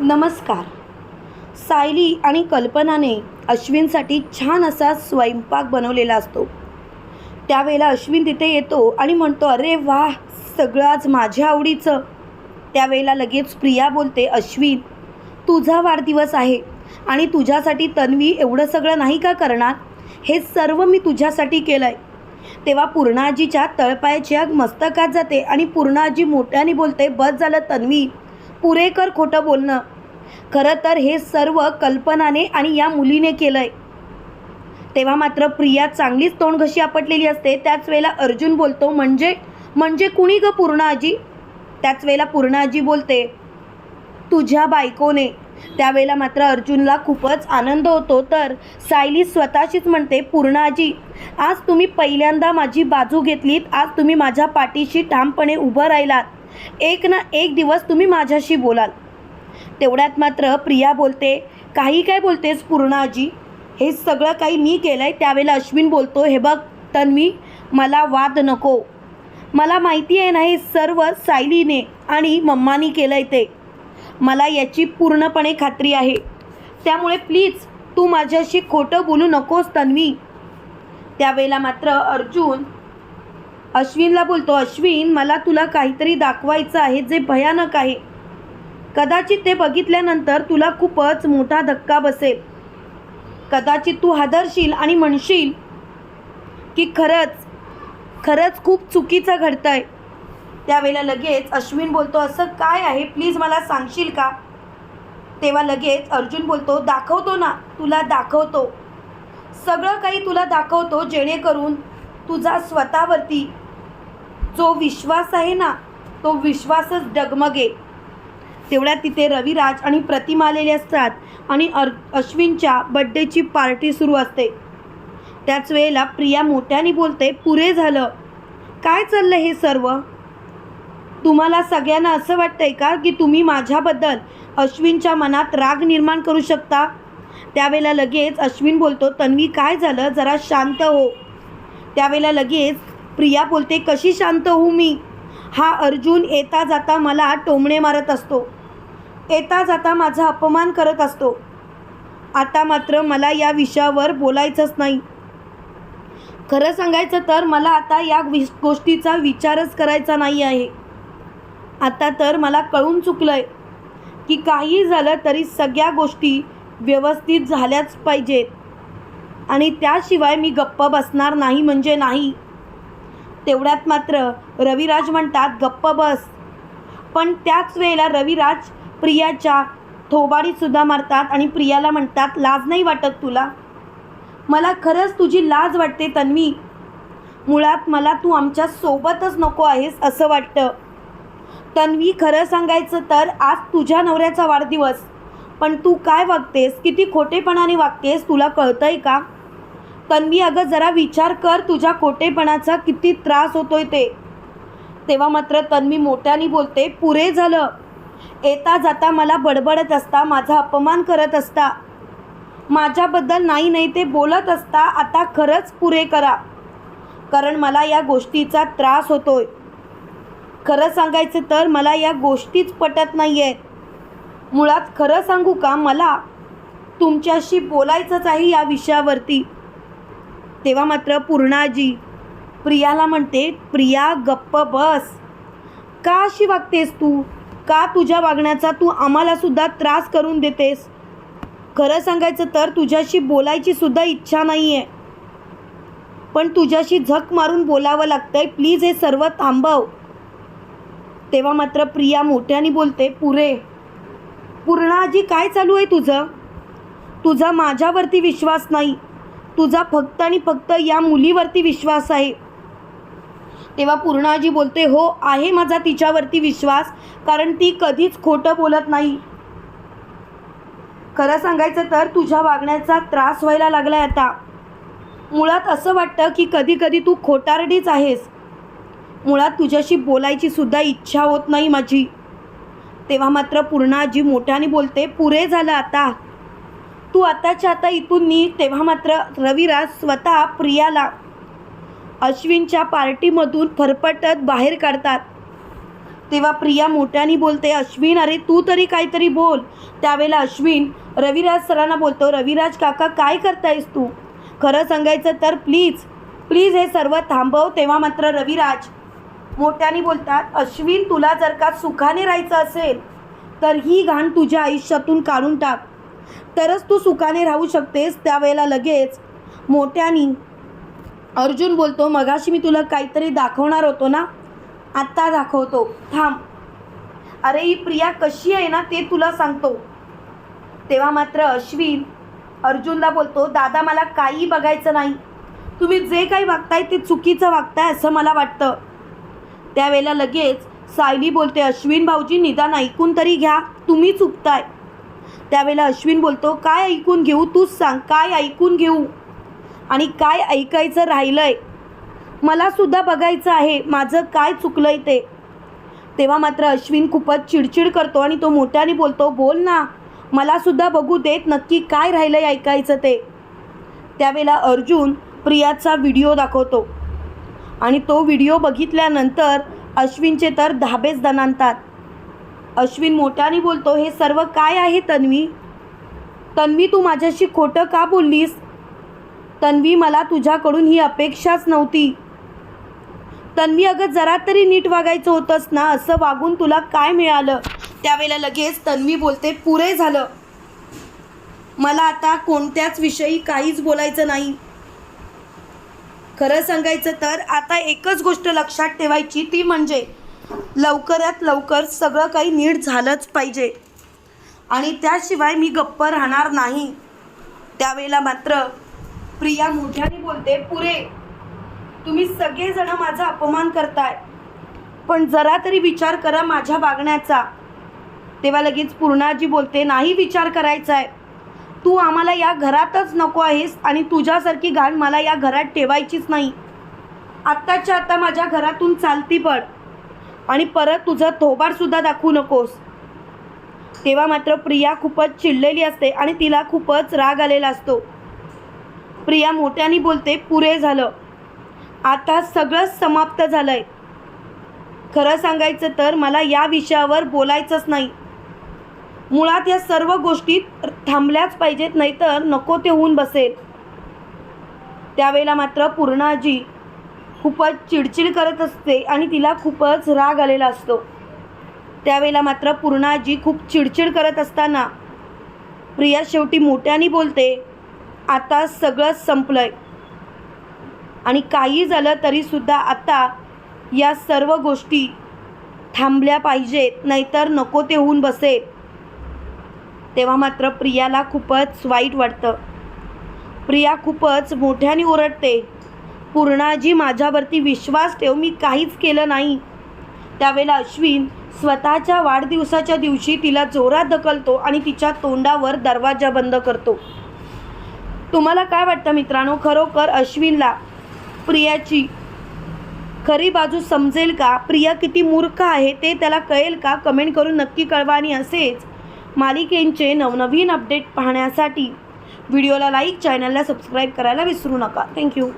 नमस्कार. सायली आणि कल्पनाने अश्विनसाठी छान असा स्वयंपाक बनवलेला असतो. त्यावेळेला अश्विन तिथे येतो आणि म्हणतो अरे वा सगळं आज माझ्या आवडीचं. त्यावेळेला लगेच प्रिया बोलते अश्विन तुझा वाढदिवस आहे आणि तुझ्यासाठी तन्वी एवढं सगळं नाही का करणार? हे सर्व मी तुझ्यासाठी केलं आहे तेव्हा पूर्णाजीच्या तळपायाच्या मस्तकात जाते आणि पूर्णाजी मोठ्याने बोलते बस झालं तन्वी पुरेकर खोटं बोलणं. खरं तर हे सर्व कल्पनाने आणि या मुलीने केलं आहे तेव्हा मात्र प्रिया चांगलीच तोंडघशी आपटलेली असते. त्याच वेळेला अर्जुन बोलतो म्हणजे म्हणजे कुणी ग पूर्णाजी? त्याच वेळेला पूर्णाजी बोलते तुझ्या बायकोने. त्यावेळेला मात्र अर्जुनला खूपच आनंद होतो. तर सायली स्वतःशीच म्हणते पूर्णाजी आज तुम्ही पहिल्यांदा माझी बाजू घेतलीत. आज तुम्ही माझ्या पाठीशी ठामपणे उभं राहिलात. एक ना एक दिवस तुम्ही माझ्याशी बोलाल. तेवढ्यात मात्र प्रिया बोलते काही काय बोलतेस पूर्णाजी हे सगळं काही मी केलं आहे त्यावेळेला अश्विन बोलतो हे बघ तन्वी मला वाद नको. मला माहिती आहे ना हे सर्व सायलीने आणि मम्मानी केलं आहे ते. मला याची पूर्णपणे खात्री आहे. त्यामुळे प्लीज तू माझ्याशी खोटं बोलू नकोस तन्वी. त्यावेळेला मात्र अर्जुन अश्विनला बोलतो अश्विन मला तुला काहीतरी दाखवायचं आहे जे भयानक आहे. कदाचित ते बघितल्यानंतर तुला खूपच मोठा धक्का बसेल. कदाचित तू हादरशील आणि म्हणशील की खरंच खरंच खूप चुकीचं घडतंय. त्यावेळेला लगेच अश्विन बोलतो असं काय आहे? प्लीज मला सांगशील का? तेव्हा लगेच अर्जुन बोलतो दाखवतो ना तुला दाखवतो. सगळं काही तुला दाखवतो जेणेकरून तुझा स्वतःवरती जो विश्वास आहे ना तो विश्वासच डगमगे. तेवढ्यात तिथे रविराज आणि प्रतिमा आलेले असतात आणि अर अश्विनच्या बड्डेची पार्टी सुरू असते. त्याच वेळेला प्रिया मोठ्याने बोलते पुरे झालं. काय चाललं हे सर्व? तुम्हाला सगळ्यांना असं वाटतंय का की तुम्ही माझ्याबद्दल अश्विनच्या मनात राग निर्माण करू शकता? त्यावेळेला लगेच अश्विन बोलतो तन्वी काय झालं? जरा शांत हो. त्यावेळेला लगेच प्रिया बोलते कशी शांत होऊ मी? हा अर्जुन येता जाता मला टोमणे मारत असतो. येता जाता माझा अपमान करत असतो. आता मात्र मला या विषयावर बोलायचंच नाही. खरं सांगायचं तर मला आता या विश गोष्टीचा विचारच करायचा नाही आहे. आता तर मला कळून चुकलं आहे की काही झालं तरी सगळ्या गोष्टी व्यवस्थित झाल्याच पाहिजेत. आणि त्याशिवाय मी गप्प बसणार नाही म्हणजे नाही. तेवढ्यात मात्र रविराज म्हणतात गप्प बस. पण त्याच वेळेला रविराज प्रियाच्या थोबाडीसुद्धा मारतात आणि प्रियाला म्हणतात लाज नाही वाटत तुला? मला खरंच तुझी लाज वाटते तन्वी. मुळात मला तू आमच्या सोबतच नको आहेस असं वाटतं. तन्वी खरं सांगायचं तर आज तुझ्या नवऱ्याचा वाढदिवस. पण तू काय वागतेस? किती खोटेपणाने वागतेस? तुला कळतंय का? तन्वी अगं जरा विचार कर तुझ्या खोटेपणाचा किती त्रास होतोय ते. तेव्हा मात्र तन्वी मोठ्याने बोलते पुरे झालं. येता जाता मला बडबडत असता माझा अपमान करत असता. माझ्याबद्दल नाही नाही ते बोलत असता आता खरंच पुरे करा. कारण मला या गोष्टीचा त्रास होतोय. खरं सांगायचं तर मला या गोष्टीच पटत नाही आहेत मुळात खरं सांगू का मला? तुमच्याशी बोलायचंच आहे या विषयावरती. तेव्हा मात्र पूर्णाजी प्रियाला म्हणते प्रिया गप्प बस. का अशी वागतेस तू? का तुझ्या वागण्याचा तू आम्हालासुद्धा त्रास करून देतेस? खरं सांगायचं तर तुझ्याशी बोलायची सुद्धा इच्छा नाही आहे पण तुझ्याशी झक मारून बोलावं लागतंय प्लीज हे सर्व थांबव. तेव्हा मात्र प्रिया मोठ्याने बोलते पुरे पूर्णाजी काय चालू आहे तुझं? तुझा माझ्यावरती विश्वास नाही. तुझा फक्त आणि फक्त या मुलीवरती विश्वास आहे. तेव्हा पूर्णाजी बोलते हो आहे माझा तिच्यावरती विश्वास कारण ती कधीच खोटं बोलत नाही. खरं सांगायचं तर तुझ्या वागण्याचा त्रास व्हायला लागला आहे आता. मुळात असं वाटतं की कधी कधी तू खोटारडीच आहेस. मुळात तुझ्याशी बोलायची सुद्धा इच्छा होत नाही माझी. तेव्हा मात्र पूर्णाजी मोठ्याने बोलते पुरे झालं आता. तू आताच्या आता इथून नी तेव्हा मात्र रविराज स्वतः प्रियाला अश्विनच्या पार्टीमधून फरफटत बाहेर काढतात. तेव्हा प्रिया मोठ्याने बोलते अश्विन अरे तू तरी काहीतरी बोल. त्यावेळेला अश्विन रविराज सरांना बोलतो रविराज काका काय करतायस तू? खरं सांगायचं तर प्लीज प्लीज हे सर्व थांबव. तेव्हा मात्र रविराज मोठ्याने बोलतात अश्विन तुला जर का सुखाने राहायचं असेल तर ही घाण तुझ्या आयुष्यातून काढून टाक. तरच तू सुखाने राहू शकतेस त्यावेळेला लगेच. मोठ्याने अर्जुन बोलतो मगाशी मी तुला काहीतरी दाखवणार होतो ना? आत्ता दाखवतो. थांब. अरे ही प्रिया कशी आहे ना ते तुला सांगतो. तेव्हा मात्र अश्विन अर्जुनला बोलतो दादा मला काही बघायचं नाही. तुम्ही जे काही वागताय ते चुकीचं वागताय असं मला वाटतं. त्यावेळेला लगेच सायली बोलते अश्विन भाऊजी निदान ऐकून तरी घ्या. तुम्ही चुकताय. त्यावेळेला अश्विन बोलतो काय ऐकून घेऊ? तूच सांग काय ऐकून घेऊ? आणि काय ऐकायचं राहिलं आहे मलासुद्धा बघायचं आहे माझं काय चुकलंय ते? तेव्हा मात्र अश्विन खूपच चिडचिड करतो आणि तो मोठ्याने बोलतो बोल ना मलासुद्धा बघू देत नक्की काय राहिलं आहे ऐकायचं ते. त्यावेळेला अर्जुन प्रियाचा व्हिडिओ दाखवतो. आणि तो व्हिडिओ बघितल्यानंतर अश्विनचे तर धाबेच दणानतात अश्विन मोठ्याने बोलतो हे सर्व काय आहे तन्वी? तन्वी तू माझ्याशी खोटं का बोललीस? तन्वी मला तुझ्याकडून ही अपेक्षाच नव्हती. तन्वी अगं जरा तरी नीट वागायचं होतंस ना असं वागून तुला काय मिळालं? त्यावेळेला लगेच तन्वी बोलते पुरे झालं. मला आता कोणत्याच विषयी काहीच बोलायचं नाही. खरं सांगायचं तर आता एकच गोष्ट लक्षात ठेवायची ती म्हणजे लवकरात लवकर सगळं काही नीट झालंच पाहिजे. आणि त्याशिवाय मी गप्प राहणार नाही. त्यावेळेला मात्र प्रिया मोठ्याने बोलते पुरे तुम्ही सगळेजण माझा अपमान करताय. पण जरा तरी विचार करा माझ्या वागण्याचा. तेव्हा लगेच पूर्णाजी बोलते नाही विचार करायचा आहे तू आम्हाला या घरातच नको आहेस आणि तुझ्यासारखी घाण मला या घरात ठेवायचीच नाही. आत्ताच्या आत्ता माझ्या घरातून चालती पड. आणि परत तुझं थोबाडसुद्धा दाखवू नकोस. तेव्हा मात्र प्रिया खूपच चिडलेली असते आणि तिला खूपच राग आलेला असतो. प्रिया मोठ्याने बोलते पुरे झालं. आता सगळंच समाप्त झालंय. खरं सांगायचं तर मला या विषयावर बोलायचंच नाही. मुळात या सर्व गोष्टी थांबल्याच पाहिजेत नाहीतर नको ते होऊन बसेल. त्यावेळेला मात्र पूर्णाजी खूपच चिडचिड करत असते आणि तिला खूपच राग आलेला असतो. त्यावेळेला मात्र पूर्णाजी खूप चिडचिड करत असताना प्रिया शेवटी मोठ्याने बोलते आता सगळंच संपलंय. आणि काही झालं तरीसुद्धा आता या सर्व गोष्टी थांबल्या पाहिजेत नाहीतर नको ते होऊन बसेल. तेव्हा मात्र प्रियाला खूपच वाईट वाटतं. प्रिया खूपच मोठ्याने ओरडते पूर्णाजी माझ्यावरती विश्वास ठेव मी काहीच केलं नाही. त्यावेळेला अश्विन स्वतःच्या वाढदिवसाच्या दिवशी तिला जोरात ढकलतो आणि तिच्या तोंडावर दरवाजा बंद करतो. तुम्हाला काय वाटतं मित्रांनो? खरोखर अश्विनला प्रियाची खरी बाजू समजेल का? प्रिया किती मूर्ख आहे ते त्याला कळेल का? कमेंट करून नक्की कळवा आणि असेच मालिकेंचे नवनवीन अपडेट पाहण्यासाठी व्हिडिओला लाईक चॅनलला सबस्क्राईब करायला विसरू नका. थँक्यू.